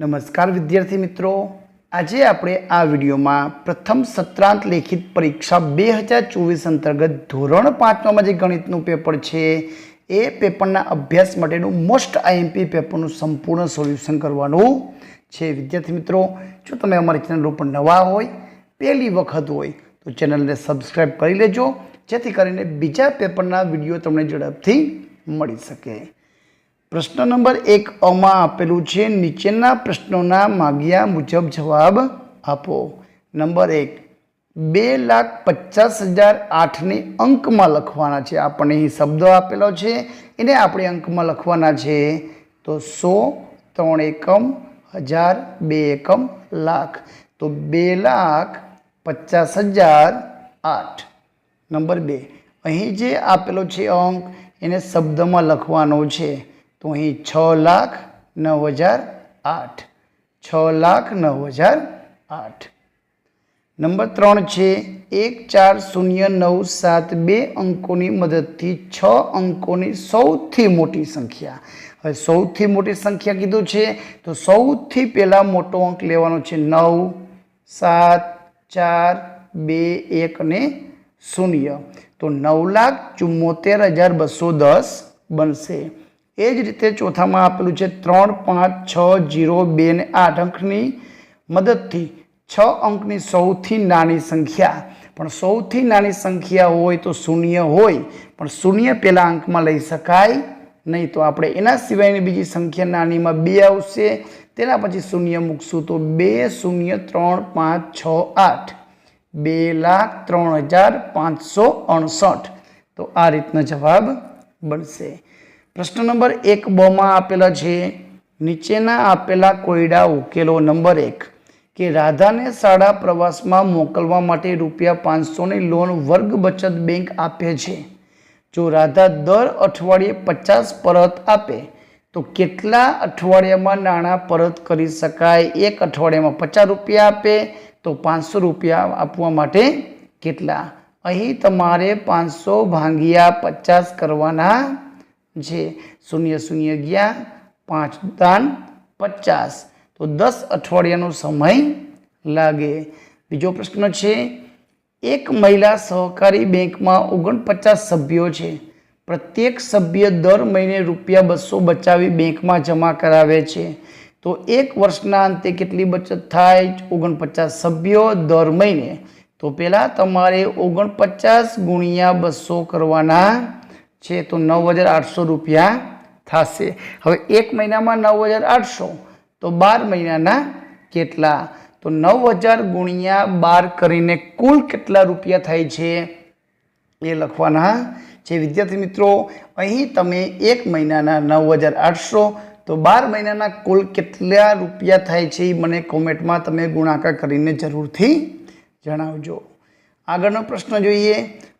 નમસ્કાર વિદ્યાર્થી મિત્રો. આજે આપણે આ વિડીયોમાં પ્રથમ સત્રાંત લેખિત પરીક્ષા બે હજાર ચોવીસ અંતર્ગત ધોરણ પાંચમાં જે ગણિતનું પેપર છે, એ પેપરના અભ્યાસ માટેનું મોસ્ટ આઈએમપી પેપરનું સંપૂર્ણ સોલ્યુશન કરવાનું છે. વિદ્યાર્થી મિત્રો, જો તમે અમારી ચેનલ ઉપર નવા હોય, પહેલી વખત હોય, તો ચેનલને સબસ્ક્રાઈબ કરી લેજો, જેથી કરીને બીજા પેપરના વીડિયો તમને ઝડપથી મળી શકે. પ્રશ્ન નંબર એક અમાં આપેલું છે. નીચેના પ્રશ્નોના માગ્યા મુજબ જવાબ આપો. નંબર એક, બે લાખ પચાસ હજાર આઠને અંકમાં લખવાના છે. આપણને અહીં શબ્દ આપેલો છે. એને આપણે અંકમાં લખવાના છે. તો સો, ત્રણ એકમ, હજાર, બે એકમ, લાખ. તો બે લાખ પચાસ હજાર આઠ. નંબર બે, અહીં જે આપેલો છે અંક, એને શબ્દમાં લખવાનો છે. તો અહીં છ લાખ નવ હજાર આઠ. છ લાખ નવ હજાર આઠ. નંબર ત્રણ છે, એક ચાર શૂન્ય નવ સાત બે અંકોની મદદથી છ અંકોની સૌથી મોટી સંખ્યા. હવે સૌથી મોટી સંખ્યા કીધું છે, તો સૌથી પહેલાં મોટો અંક લેવાનો છે નવ, સાત, ચાર, બે, એક અને શૂન્ય. તો નવ લાખ ચુમ્મોતેર હજાર બસો દસ બનશે. એ જ રીતે ચોથામાં આપેલું છે ત્રણ પાંચ છ જીરો બે ને આઠ અંકની મદદથી છ અંકની સૌથી નાની સંખ્યા. પણ સૌથી નાની સંખ્યા હોય તો શૂન્ય હોય, પણ શૂન્ય પહેલાં અંકમાં લઈ શકાય નહીં. તો આપણે એના સિવાયની બીજી સંખ્યા નાનીમાં બે આવશે, તેના પછી શૂન્ય મૂકશું તો બે શૂન્ય ત્રણ પાંચ છ આઠ. બે લાખ ત્રણ હજાર પાંચસો અડસઠ તો આ રીતનો જવાબ બનશે. પ્રશ્ન નંબર એક, બમાં આપેલા છે, નીચેના આપેલા કોયડા ઉકેલો નંબર એક, કે રાધાને શાળા પ્રવાસમાં મોકલવા માટે રૂપિયા પાંચસોની લોન વર્ગ બચત બેંક આપે છે. જો રાધા દર અઠવાડિયે પચાસ પરત આપે, તો કેટલા અઠવાડિયામાં નાણાં પરત કરી શકાય? એક અઠવાડિયામાં પચાસ રૂપિયા આપે, તો પાંચસો રૂપિયા આપવા માટે કેટલા? અહીં તમારે પાંચસો ભાંગ્યા પચાસ કરવાના છે શૂન્ય શૂન્ય ગયા, પાંચ દાન પચાસ. તો દસ અઠવાડિયાનો સમય લાગે. બીજો પ્રશ્ન છે, એક મહિલા સહકારી બેંકમાં ઓગણપચાસ સભ્યો છે. પ્રત્યેક સભ્ય દર મહિને રૂપિયા બસો બચાવી બેંકમાં જમા કરાવે છે. તો એક વર્ષના અંતે કેટલી બચત થાય? ઓગણપચાસ સભ્યો દર મહિને. તો પહેલાં તમારે ઓગણપચાસ ગુણ્યા બસો કરવાના છે, તો નવ હજાર આઠસો રૂપિયા થશે. હવે એક મહિનામાં નવ હજાર આઠસો, તો બાર મહિનાના કેટલા? તો નવ હજાર ગુણ્યા બાર કરીને કુલ કેટલા રૂપિયા થાય છે? એ લખવાના છે. વિદ્યાર્થી મિત્રો, અહીં તમે એક મહિનાના નવ હજાર આઠસો, તો બાર મહિનાના કુલ કેટલા રૂપિયા થાય છે એ મને કોમેન્ટમાં તમે ગુણાકાર કરીને જરૂરથી જણાવજો. આગળનો પ્રશ્ન જોઈએ.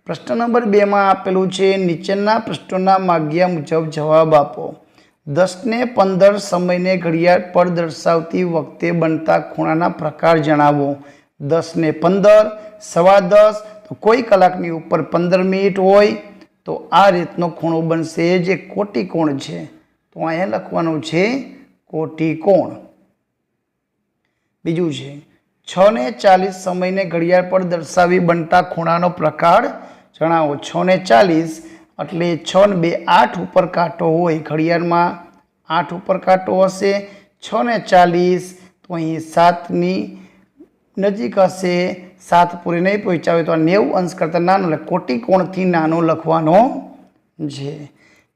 પ્રશ્ન નંબર બેમાં આપેલું છે, નીચેના પ્રશ્નોના માગ્યા મુજબ જવાબ આપો. દસને પંદર સમયને ઘડિયાળ પર દર્શાવતી વખતે બનતા ખૂણાના પ્રકાર જણાવો. દસને પંદર, સવા દસ, તો કોઈ કલાકની ઉપર પંદર મિનિટ હોય, તો આ રીતનો ખૂણો બનશે જે કોટી કોણ છે. તો અહીંયા લખવાનું છે કોટી કોણ બીજું છે, છ ને ચાલીસ સમયને ઘડિયાળ પર દર્શાવી બનતા ખૂણાનો પ્રકાર જણાવો, છ ને ચાલીસ એટલે છ ને બે આઠ ઉપર કાંટો હોય ઘડિયાળમાં. આઠ ઉપર કાંટો હશે, છ ને ચાલીસ, તો અહીં સાતની નજીક હશે. સાત પૂરી નહીં પહોંચાવે તો આ નેવું અંશ કરતાં નાનો, એટલે કોટી કોણથી નાનો લખવાનો છે.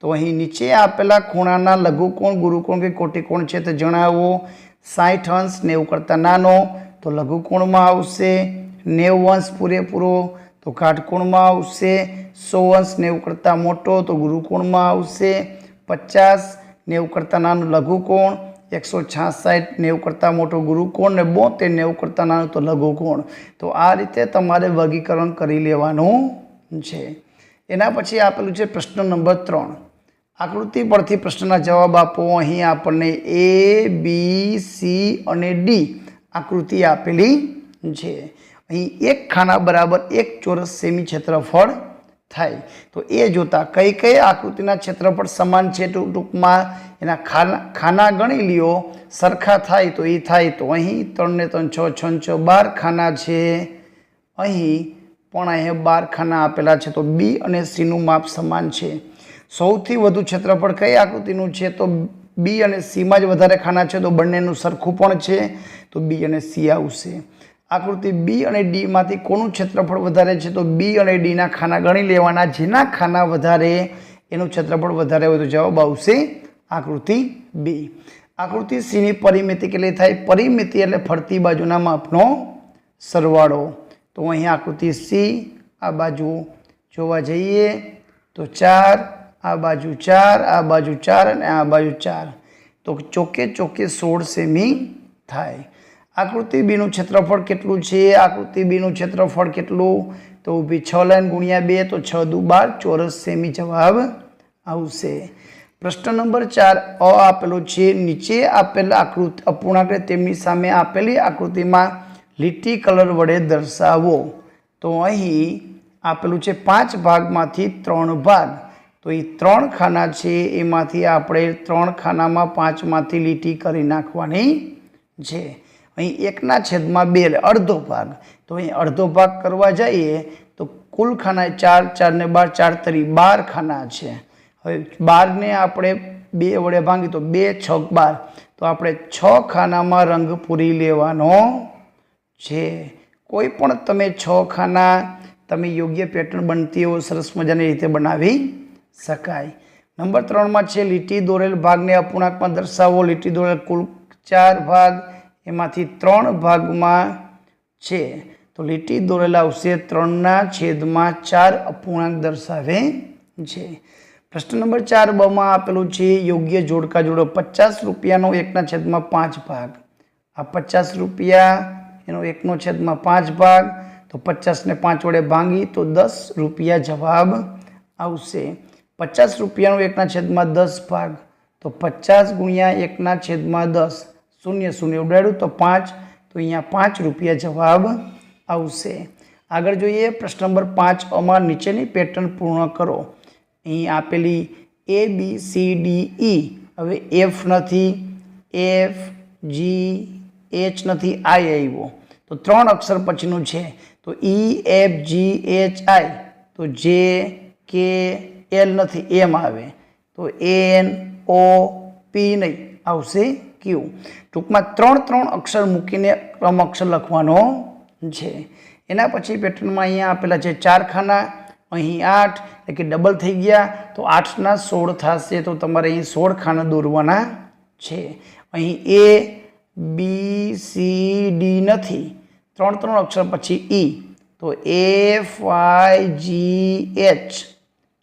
તો અહીં નીચે આપેલા ખૂણાના લઘુકોણ, ગુરુકોણ કે કોટીકોણ છે તે જણાવો. સાઠ અંશ, નેવું કરતાં નાનો, તો લઘુકોણમાં આવશે. નેવું અંશ પૂરેપૂરો તો કાટકોણમાં આવશે સો અંશ નેવું કરતાં મોટો, તો ગુરુકોણમાં આવશે, પચાસ નેવું કરતાં નાનું લઘુકોણ, એકસો છાસઠ નેવું કરતાં મોટો ગુરુકોણ ને બોતેર નેવું કરતાં નાનું તો લઘુકોણ. તો આ રીતે તમારે વર્ગીકરણ કરી લેવાનું છે. એના પછી આપેલું છે પ્રશ્ન નંબર ત્રણ. આકૃતિ પરથી પ્રશ્નના જવાબ આપો. અહીં આપણને એ બી સી અને ડી આકૃતિ આપેલી છે. અહીં એક ખાના બરાબર એક ચોરસ સેમી ક્ષેત્રફળ થાય. તો એ જોતાં કઈ કઈ આકૃતિના ક્ષેત્રફળ સમાન છે ટૂંકમાં? એના ખાના ખાના ગણી લ્યો. સરખા થાય તો એ થાય. તો અહીં ત્રણને ત્રણ, છ છ છ, બાર ખાના છે. અહીં પણ અહીંયા બાર ખાના આપેલા છે. તો બી અને સીનું માપ સમાન છે. સૌથી વધુ ક્ષેત્રફળ કઈ આકૃતિનું છે? તો બી અને સીમાં જ વધારે ખાના છે. તો બંનેનું સરખું પણ છે. તો બી અને સી આવશે. આકૃતિ બી અને ડીમાંથી કોનું ક્ષેત્રફળ વધારે છે તો બી અને ડીના ખાના ગણી લેવાના. જેના ખાના વધારે એનું ક્ષેત્રફળ વધારે હોય તો જવાબ આવશે આકૃતિ બી. આકૃતિ સીની પરિમિતિ કેટલી થાય? પરિમિતિ એટલે ફરતી બાજુના માપનો સરવાળો. તો અહીં આકૃતિ સી આ બાજુ જોવા જઈએ તો ચાર, આ બાજુ ચાર, આ બાજુ ચાર અને આ બાજુ ચાર. તો ચોકે ચોકે સોળ સેમી થાય. આકૃતિ બીનું ક્ષેત્રફળ કેટલું છે? આકૃતિ બીનું ક્ષેત્રફળ કેટલું? તો ઊભી છ લાઈન ગુણ્યા બે, તો છ દુ બાર, ચોરસ સેમી જવાબ આવશે. પ્રશ્ન નંબર ચાર, અ આપેલો છે. નીચે આપેલ આકૃતિ અપૂર્ણાંક તેમની સામે આપેલી આકૃતિમાં લીટી કલર વડે દર્શાવો. તો અહીં આપેલું છે પાંચ ભાગમાંથી ત્રણ ભાગ. તો એ ત્રણ ખાના છે. એમાંથી આપણે ત્રણ ખાનામાં પાંચમાંથી લીટી કરી નાખવાની છે. અહીં એકના છેદમાં બે એટલે અડધો ભાગ. તો અહીં અડધો ભાગ કરવા જઈએ તો કુલ ખાના ચાર ચાર ને બાર, ચાર તરી બાર ખાના છે. હવે બારને આપણે બે વડે ભાંગી તો બે છ બાર. તો આપણે છ ખાનામાં રંગ પૂરી લેવાનો છે. કોઈ પણ તમે છ ખાના તમે યોગ્ય પેટર્ન બનતી એવો સરસ મજાની રીતે બનાવી શકાય. નંબર ત્રણમાં છે લીટી દોરેલ ભાગને અપૂર્ણાંકમાં દર્શાવો. લીટી દોરેલ કુલ ચાર ભાગ એમાંથી ત્રણ ભાગમાં છે. તો લીટી દોરેલા આવશે ત્રણના છેદમાં ચાર અપૂર્ણાંક દર્શાવે છે. પ્રશ્ન નંબર ચાર બમાં આપેલું છે, યોગ્ય જોડકા જોડો પચાસ રૂપિયાનો એકના છેદમાં પાંચ ભાગ. આ પચાસ રૂપિયા એનો એકનો છેદમાં પાંચ ભાગ, તો પચાસને પાંચ વડે ભાંગી, તો દસ રૂપિયા જવાબ આવશે. પચાસ રૂપિયાનો એકના છેદમાં દસ ભાગ, તો પચાસ ગુણ્યા એકના છેદમાં દસ. શૂન્ય શૂન્ય ઉડાડ્યું તો પાંચ, તો અહીંયા પાંચ રૂપિયા જવાબ આવશે. આગળ જોઈએ, પ્રશ્ન નંબર પાંચ, અમાર નીચેની પેટર્ન પૂર્ણ કરો. અહીં આપેલી એ બી સી ડી ઈ હવે એફ નથી એફ જી એચ નથી આઈ આવ્યો. તો ત્રણ અક્ષર પછીનું છે. તો ઈ એફ જી એચ આઈ તો જે કે એલ નથી, એમ આવે. તો એન ઓ પી નહીં, આવશે ક્યુ ટૂંકમાં ત્રણ ત્રણ અક્ષર મૂકીને ક્રમ અક્ષર લખવાનો છે. એના પછી પેટર્નમાં અહીંયા આપેલા છે ચાર ખાના અહીં આઠ, એટલે કે ડબલ થઈ ગયા, તો આઠના સોળ થશે, તો તમારે અહીં સોળ ખાના દોરવાના છે. અહીં એ, બી, સી, ડી નથી. ત્રણ ત્રણ અક્ષર પછી ઈ. તો એફ વાય જી, એચ.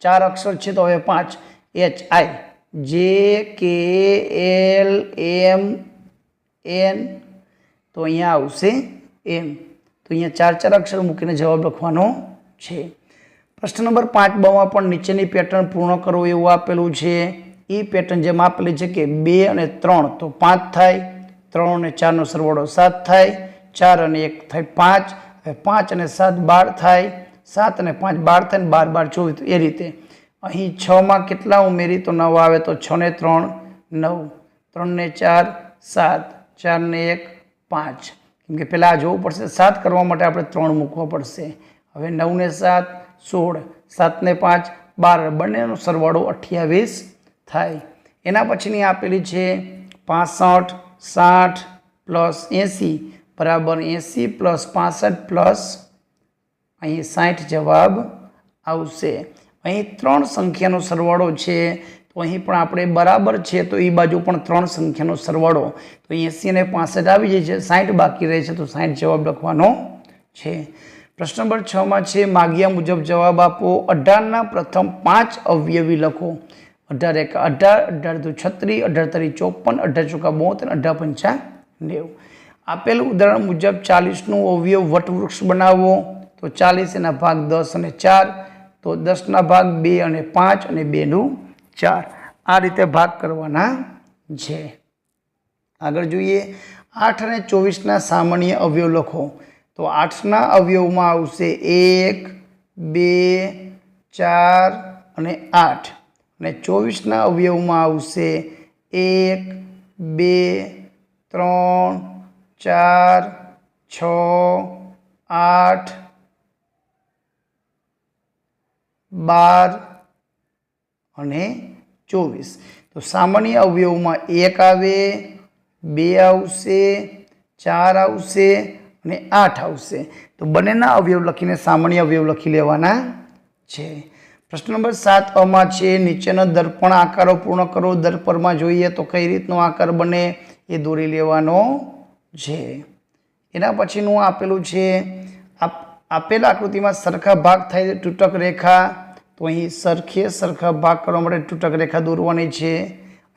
ચાર અક્ષર છે તો હવે પાંચ, એચ, આઈ. જે કે એલ એમ એન તો અહીંયા આવશે એમ તો અહીંયા ચાર ચાર અક્ષર મૂકીને જવાબ લખવાનો છે. પ્રશ્ન નંબર પાંચ, બમાં પણ નીચેની પેટર્ન પૂર્ણ કરો એવું આપેલું છે. એ પેટર્ન જેમ આપેલી છે કે બે અને ત્રણ, તો પાંચ થાય. ત્રણ અને ચારનો સરવાળો સાત થાય. ચાર અને એક થાય પાંચ. પાંચ અને સાત બાર થાય. સાત અને પાંચ બાર થાય ને બાર બાર ચોવીસ. એ રીતે અહીં છમાં કેટલા ઉમેરી? તો નવ આવે તો છ ને ત્રણ, નવ. ત્રણ ને ચાર, સાત. ચાર ને એક, પાંચ. કેમ કે પહેલાં જોવું પડશે. સાત કરવા માટે આપણે ત્રણ મૂકવો પડશે. હવે નવ ને સાત, સોળ. સાત ને પાંચ, બાર. બંનેનો સરવાળો અઠ્યાવીસ થાય. એના પછીની આપેલી છે પાસઠ, સાઠ પ્લસ એંસી. બરાબર એંસી પ્લસ પાસઠ પ્લસ અહીં સાઠ જવાબ આવશે. અહીં ત્રણ સંખ્યાનો સરવાળો છે, તો અહીં પણ આપણે બરાબર છે, તો એ બાજુ પણ ત્રણ સંખ્યાનો સરવાળો. તો એંસી અને પાસઠ આવી જાય છે સાઠ બાકી રહે છે, તો સાઠ જવાબ લખવાનો છે. પ્રશ્ન નંબર છમાં છે, માગ્યા મુજબ જવાબ આપો અઢારના પ્રથમ પાંચ અવયવી લખો. અઢાર એક અઢાર અઢાર દુ છત્રીસ અઢાર તરી ચોપન, અઢાર ચોકા બોતેર, અઢાર પંચા નેવું. આપેલ ઉદાહરણ મુજબ ચાલીસનું અવયવ વટવૃક્ષ બનાવો, તો ચાલીસ એના ભાગ દસ અને ચાર તો દસના ભાગ બે અને પાંચ અને બેનું ચાર. આ રીતે ભાગ કરવાના છે. આગળ જોઈએ. આઠ અને ચોવીસના સામાન્ય અવયવ લખો. તો આઠના અવયવમાં આવશે એક, બે, ચાર અને આઠ. અને ચોવીસના અવયવમાં આવશે એક, બે, ત્રણ, ચાર, છ, આઠ બાર અને ચોવીસ. તો સામાન્ય અવયવમાં એક આવે, બે આવશે, ચાર આવશે અને આઠ આવશે. તો બંનેના અવયવ લખીને સામાન્ય અવયવ લખી લેવાના છે. પ્રશ્ન નંબર સાત અમાં છે, નીચેનો દર્પણ આકારો પૂર્ણ કરો દર્પણમાં જોઈએ તો કઈ રીતનો આકાર બને એ દોરી લેવાનો છે. એના પછીનું આપેલું છે આપેલા આકૃતિમાં સરખા ભાગ થાય તૂટક રેખા. તો અહીં સરખે સરખા ભાગ કરવા માટે તૂટક રેખા દોરવાની છે.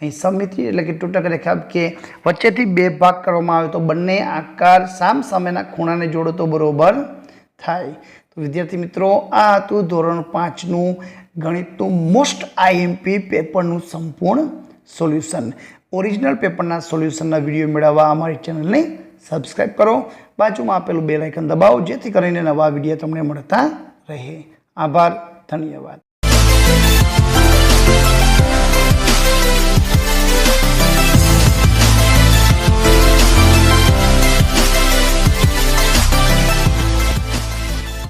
અહીં સમિતિ એટલે કે તૂટક રેખા કે વચ્ચેથી બે ભાગ કરવામાં આવે તો બંને આકાર સામ સામેના ખૂણાને જોડો તો બરોબર થાય. તો વિદ્યાર્થી મિત્રો, આ હતું ધોરણ પાંચનું ગણિતનું મોસ્ટ આઈએમપી પેપરનું સંપૂર્ણ સોલ્યુશન. ઓરિજિનલ પેપરના સોલ્યુશનના વીડિયો મેળવવા અમારી ચેનલને સબસ્ક્રાઈબ કરો. બાજુમાં આપેલું બે લાઇકન દબાવો, જેથી કરીને નવા વીડિયો તમને મળતા રહે. આભાર, ધન્યવાદ.